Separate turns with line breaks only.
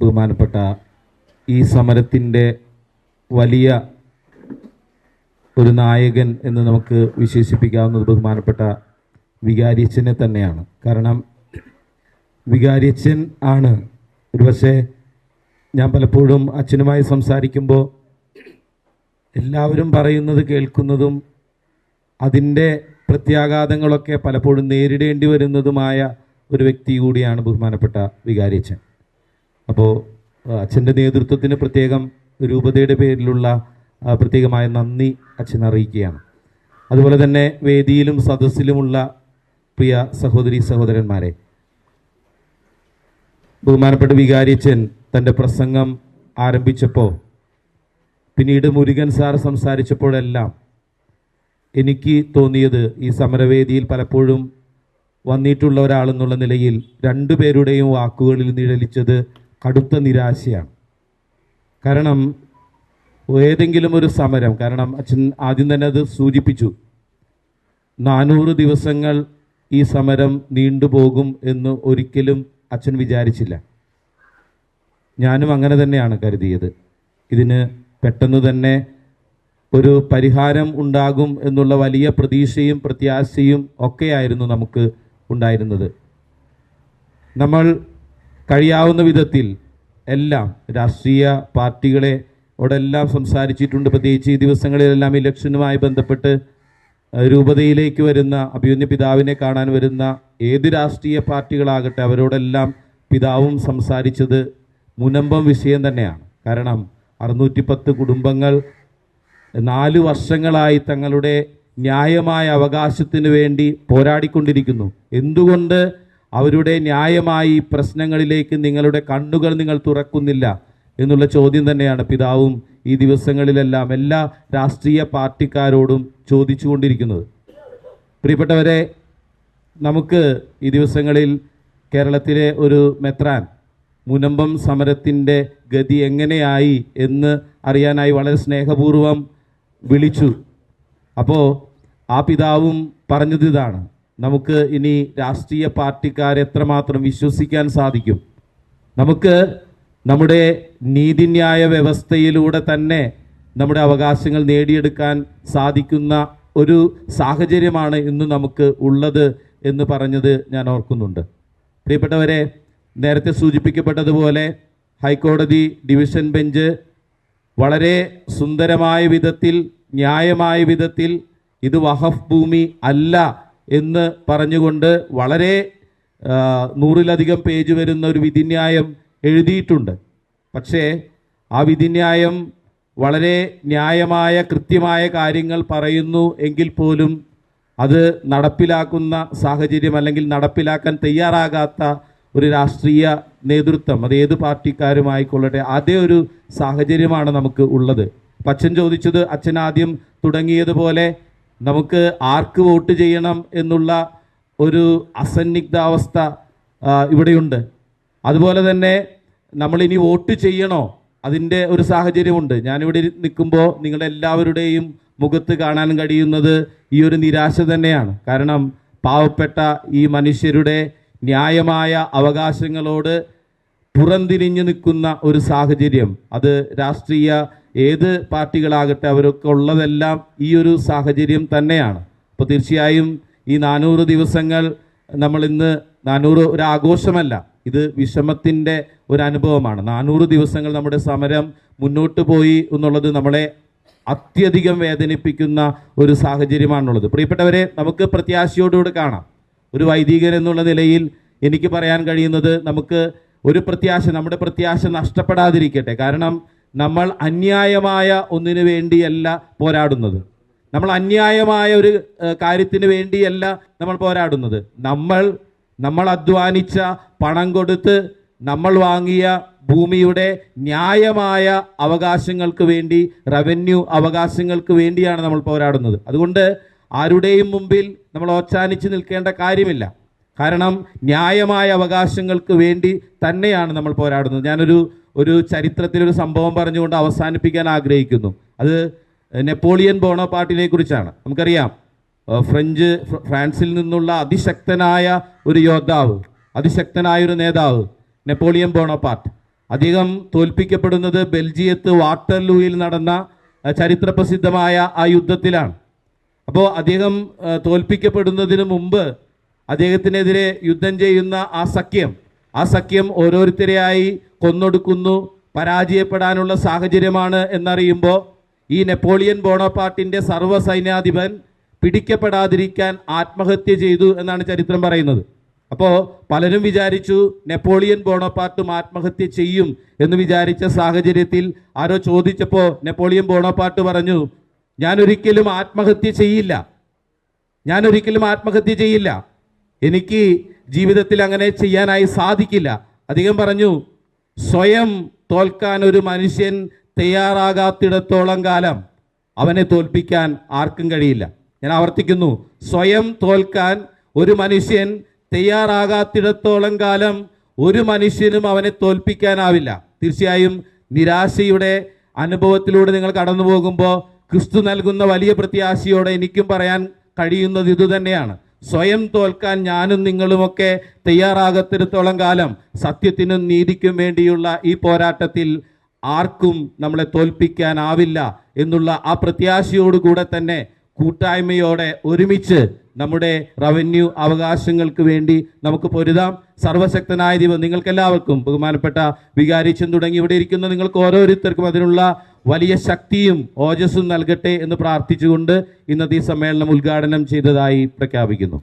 ബഹുമാനപ്പെട്ട ഈ സമരത്തിന്റെ വലിയ ഒരു നായകൻ എന്ന് നമുക്ക് വിശേഷിപ്പിക്കാവുന്നത് ബഹുമാനപ്പെട്ട വികാരിയച്ഛനെ തന്നെയാണ്. കാരണം വികാരിയച്ഛൻ ആണ്. ഒരുപക്ഷെ ഞാൻ പലപ്പോഴും അച്ഛനുമായി സംസാരിക്കുമ്പോൾ എല്ലാവരും പറയുന്നത് കേൾക്കുന്നതും അതിന്റെ പ്രത്യാഘാതങ്ങളൊക്കെ പലപ്പോഴും നേരിടേണ്ടി വരുന്നതുമായ ഒരു വ്യക്തി കൂടിയാണ് ബഹുമാനപ്പെട്ട വികാരിയച്ഛൻ. അപ്പോൾ അച്ഛന്റെ നേതൃത്വത്തിന് പ്രത്യേകം രൂപതയുടെ പേരിലുള്ള പ്രത്യേകമായ നന്ദി അച്ഛൻ അറിയിക്കുകയാണ്. അതുപോലെ തന്നെ വേദിയിലും സദസ്സിലുമുള്ള പ്രിയ സഹോദരി സഹോദരന്മാരെ ബഹുമാനപ്പെട്ട വികാരിച്ചൻ തന്റെ പ്രസംഗം ആരംഭിച്ചപ്പോൾ പിന്നീട് മുരുകൻ സാർ സംസാരിച്ചപ്പോഴെല്ലാം എനിക്ക് തോന്നിയത് ഈ സമരവേദിയിൽ പലപ്പോഴും വന്നിട്ടുള്ള ഒരാളെന്നുള്ള നിലയിൽ രണ്ടു പേരുടെയും വാക്കുകളിൽ നിഴലിച്ചത് കടുത്ത നിരാശയാണ്. കാരണം ഏതെങ്കിലും ഒരു സമരം കാരണം അച്ഛൻ ആദ്യം തന്നെ അത് സൂചിപ്പിച്ചു. നാനൂറ് ദിവസങ്ങൾ ഈ സമരം നീണ്ടുപോകും എന്ന് ഒരിക്കലും അച്ഛൻ വിചാരിച്ചില്ല. ഞാനും അങ്ങനെ തന്നെയാണ് കരുതിയത്. ഇതിന് പെട്ടെന്ന് തന്നെ ഒരു പരിഹാരം ഉണ്ടാകും എന്നുള്ള വലിയ പ്രതീക്ഷയും പ്രത്യാശയും ഒക്കെയായിരുന്നു നമുക്ക് ഉണ്ടായിരുന്നത്. നമ്മൾ കഴിയാവുന്ന വിധത്തിൽ എല്ലാം രാഷ്ട്രീയ പാർട്ടികളെ ഓടെല്ലാം സംസാരിച്ചിട്ടുണ്ട്. പ്രത്യേകിച്ച് ഈ ദിവസങ്ങളിലെല്ലാം ഇലക്ഷനുമായി ബന്ധപ്പെട്ട് രൂപതയിലേക്ക് വരുന്ന അഭിമന്യ പിതാവിനെ കാണാൻ വരുന്ന ഏത് രാഷ്ട്രീയ പാർട്ടികളാകട്ടെ അവരോടെല്ലാം പിതാവും സംസാരിച്ചത് മുനമ്പം വിഷയം തന്നെയാണ്. കാരണം അറുന്നൂറ്റി പത്ത് കുടുംബങ്ങൾ നാല് വർഷങ്ങളായി തങ്ങളുടെ ന്യായമായ അവകാശത്തിന് വേണ്ടി പോരാടിക്കൊണ്ടിരിക്കുന്നു. എന്തുകൊണ്ട് അവരുടെ ന്യായമായി പ്രശ്നങ്ങളിലേക്ക് നിങ്ങളുടെ കണ്ണുകൾ നിങ്ങൾ തുറക്കുന്നില്ല എന്നുള്ള ചോദ്യം തന്നെയാണ് പിതാവും ഈ ദിവസങ്ങളിലെല്ലാം എല്ലാ രാഷ്ട്രീയ പാർട്ടിക്കാരോടും ചോദിച്ചുകൊണ്ടിരിക്കുന്നത്. പ്രിയപ്പെട്ടവരെ നമുക്ക് ഈ ദിവസങ്ങളിൽ കേരളത്തിലെ ഒരു മെത്രാൻ മുനമ്പം സമരത്തിന്റെ ഗതി എങ്ങനെയായി എന്ന് അറിയാനായി വളരെ സ്നേഹപൂർവം വിളിച്ചു. അപ്പോൾ ആ പിതാവും പറഞ്ഞത് ഇതാണ്. നമുക്ക് ഇനി രാഷ്ട്രീയ പാർട്ടിക്കാരെ എത്രമാത്രം വിശ്വസിക്കാൻ സാധിക്കും? നമുക്ക് നമ്മുടെ നീതിന്യായ വ്യവസ്ഥയിലൂടെ തന്നെ നമ്മുടെ അവകാശങ്ങൾ നേടിയെടുക്കാൻ സാധിക്കുന്ന ഒരു സാഹചര്യമാണ് ഇന്ന് നമുക്ക് ഉള്ളത് എന്ന് പറഞ്ഞത് ഞാൻ ഓർക്കുന്നുണ്ട്. പ്രിയപ്പെട്ടവരെ നേരത്തെ സൂചിപ്പിക്കപ്പെട്ടതുപോലെ ഹൈക്കോടതി ഡിവിഷൻ ബെഞ്ച് വളരെ സുന്ദരമായ വിധത്തിൽ ന്യായമായ വിധത്തിൽ ഇത് വഹഫ് ഭൂമി അല്ല എന്ന് പറഞ്ഞുകൊണ്ട് വളരെ നൂറിലധികം പേജ് വരുന്ന ഒരു വിധിന്യായം എഴുതിയിട്ടുണ്ട്. പക്ഷേ ആ വിധിന്യായം വളരെ ന്യായമായ കൃത്യമായ കാര്യങ്ങൾ പറയുന്നു എങ്കിൽ പോലും അത് നടപ്പിലാക്കുന്ന സാഹചര്യം അല്ലെങ്കിൽ നടപ്പിലാക്കാൻ തയ്യാറാകാത്ത ഒരു രാഷ്ട്രീയ നേതൃത്വം അത് ഏത് പാർട്ടിക്കാരുമായിക്കൊള്ളട്ടെ അതേ ഒരു സാഹചര്യമാണ് നമുക്ക് ഉള്ളത്. അച്ഛൻ ചോദിച്ചത് അച്ഛൻ ആദ്യം തുടങ്ങിയതുപോലെ നമുക്ക് ആർക്ക് വോട്ട് ചെയ്യണം എന്നുള്ള ഒരു അസന്നിഗ്ധാവസ്ഥ ഇവിടെയുണ്ട്. അതുപോലെ തന്നെ നമ്മളിനി വോട്ട് ചെയ്യണോ അതിന്റെ ഒരു സാഹചര്യമുണ്ട്. ഞാനിവിടെ നിൽക്കുമ്പോൾ നിങ്ങളുടെ എല്ലാവരുടെയും മുഖത്ത് കാണാൻ കഴിയുന്നത് ഈ ഒരു നിരാശ തന്നെയാണ്. കാരണം പാവപ്പെട്ട ഈ മനുഷ്യരുടെ ന്യായമായ അവകാശങ്ങളോട് പുറംതിരിഞ്ഞു നിൽക്കുന്ന ഒരു സാഹചര്യം. അത് രാഷ്ട്രീയ ഏത് പാർട്ടികളാകട്ടെ അവരൊക്കെ ഉള്ളതെല്ലാം ഈ ഒരു സാഹചര്യം തന്നെയാണ്. അപ്പോൾ തീർച്ചയായും ഈ നാനൂറ് ദിവസങ്ങൾ നമ്മൾ ഇന്ന് നാനൂറ് ഒരു ആഘോഷമല്ല ഇത് വിഷമത്തിന്റെ ഒരു അനുഭവമാണ്. നാനൂറ് ദിവസങ്ങൾ നമ്മുടെ സമരം മുന്നോട്ട് പോയി എന്നുള്ളത് നമ്മളെ അത്യധികം വേദനിപ്പിക്കുന്ന ഒരു സാഹചര്യമാണുള്ളത്. പ്രിയപ്പെട്ടവരെ നമുക്ക് പ്രത്യാശയോടുകൂടി കാണാം. ഒരു വൈദികൻ എന്നുള്ള നിലയിൽ എനിക്ക് പറയാൻ കഴിയുന്നത് നമുക്ക് ഒരു പ്രത്യാശ നമ്മുടെ പ്രത്യാശ നഷ്ടപ്പെടാതിരിക്കട്ടെ. കാരണം നമ്മൾ അന്യായമായ ഒന്നിനു വേണ്ടിയല്ല പോരാടുന്നത്. നമ്മൾ അന്യായമായ ഒരു കാര്യത്തിന് വേണ്ടിയല്ല നമ്മൾ പോരാടുന്നത്. നമ്മൾ നമ്മൾ അധ്വാനിച്ച പണം കൊടുത്ത് നമ്മൾ വാങ്ങിയ ഭൂമിയുടെ ന്യായമായ അവകാശങ്ങൾക്ക് വേണ്ടി റവന്യൂ അവകാശങ്ങൾക്ക് വേണ്ടിയാണ് നമ്മൾ പോരാടുന്നത്. അതുകൊണ്ട് ആരുടെയും മുമ്പിൽ നമ്മൾ ഓച്ചാനിച്ച് നിൽക്കേണ്ട കാര്യമില്ല. കാരണം ന്യായമായ അവകാശങ്ങൾക്ക് വേണ്ടി തന്നെയാണ് നമ്മൾ പോരാടുന്നത്. ഞാനൊരു ഒരു ചരിത്രത്തിലൊരു സംഭവം പറഞ്ഞുകൊണ്ട് അവസാനിപ്പിക്കാൻ ആഗ്രഹിക്കുന്നു. അത് നെപ്പോളിയൻ ബോണോപാർട്ടിനെ കുറിച്ചാണ് നമുക്കറിയാം ഫ്രഞ്ച് ഫ്രാൻസിൽ നിന്നുള്ള അതിശക്തനായ ഒരു യോദ്ധാവ് അതിശക്തനായ ഒരു നേതാവ് നെപ്പോളിയൻ ബോണോപാർട്ട്. അദ്ദേഹം തോൽപ്പിക്കപ്പെടുന്നത് ബെൽജിയത്ത് വാട്ടർലൂയിൽ നടന്ന ചരിത്രപ്രസിദ്ധമായ ആ യുദ്ധത്തിലാണ്. അപ്പോൾ അദ്ദേഹം തോൽപ്പിക്കപ്പെടുന്നതിന് മുമ്പ് അദ്ദേഹത്തിനെതിരെ യുദ്ധം ചെയ്യുന്ന ആ സഖ്യം ആ സഖ്യം ഓരോരുത്തരെയായി കൊന്നൊടുക്കുന്നു പരാജയപ്പെടാനുള്ള സാഹചര്യമാണ് എന്നറിയുമ്പോൾ ഈ നെപ്പോളിയൻ ബോണോപ്പാട്ടിന്റെ സർവ സൈന്യാധിപൻ പിടിക്കപ്പെടാതിരിക്കാൻ ആത്മഹത്യ ചെയ്തു എന്നാണ് ചരിത്രം പറയുന്നത്. അപ്പോൾ പലരും വിചാരിച്ചു നെപ്പോളിയൻ ബോണോപ്പാട്ടും ആത്മഹത്യ ചെയ്യും എന്ന് വിചാരിച്ച സാഹചര്യത്തിൽ ആരോ ചോദിച്ചപ്പോൾ നെപ്പോളിയൻ ബോണോപ്പാട്ട് പറഞ്ഞു ഞാൻ ഒരിക്കലും ആത്മഹത്യ ചെയ്യില്ല. ഞാൻ ഒരിക്കലും ആത്മഹത്യ ചെയ്യില്ല. എനിക്ക് ജീവിതത്തിൽ അങ്ങനെ ചെയ്യാനായി സാധിക്കില്ല. അധികം പറഞ്ഞു സ്വയം തോൽക്കാൻ ഒരു മനുഷ്യൻ തയ്യാറാകാത്തിടത്തോളം കാലം അവനെ തോൽപ്പിക്കാൻ ആർക്കും കഴിയില്ല. ഞാൻ ആവർത്തിക്കുന്നു സ്വയം തോൽക്കാൻ ഒരു മനുഷ്യൻ തയ്യാറാകാത്തിടത്തോളം കാലം ഒരു മനുഷ്യനും അവനെ തോൽപ്പിക്കാനാവില്ല. തീർച്ചയായും നിരാശയുടെ അനുഭവത്തിലൂടെ നിങ്ങൾ കടന്നു പോകുമ്പോൾ ക്രിസ്തു നൽകുന്ന വലിയ പ്രത്യാശയോടെ എനിക്കും പറയാൻ കഴിയുന്നത് ഇതുതന്നെയാണ്. സ്വയം തോൽക്കാൻ ഞാനും നിങ്ങളുമൊക്കെ തയ്യാറാകത്തിടത്തോളം കാലം സത്യത്തിനും നീതിക്കും വേണ്ടിയുള്ള ഈ പോരാട്ടത്തിൽ ആർക്കും നമ്മളെ തോൽപ്പിക്കാനാവില്ല എന്നുള്ള ആ പ്രത്യാശയോടുകൂടെ തന്നെ കൂട്ടായ്മയോടെ ഒരുമിച്ച് നമ്മുടെ റവന്യൂ അവകാശങ്ങൾക്ക് വേണ്ടി നമുക്ക് പൊരുതാം. സർവശക്തനായ ദൈവം നിങ്ങൾക്കെല്ലാവർക്കും ബഹുമാനപ്പെട്ട വികാരിച്ചും തുടങ്ങി. ഇവിടെ ഇരിക്കുന്ന നിങ്ങൾക്ക് ഓരോരുത്തർക്കും അതിനുള്ള വലിയ ശക്തിയും ഓജസ്സും നൽകട്ടെ എന്ന് പ്രാർത്ഥിച്ചുകൊണ്ട് ഇന്നത്തെ ഈ സമ്മേളനം ഉദ്ഘാടനം ചെയ്തതായി പ്രഖ്യാപിക്കുന്നു.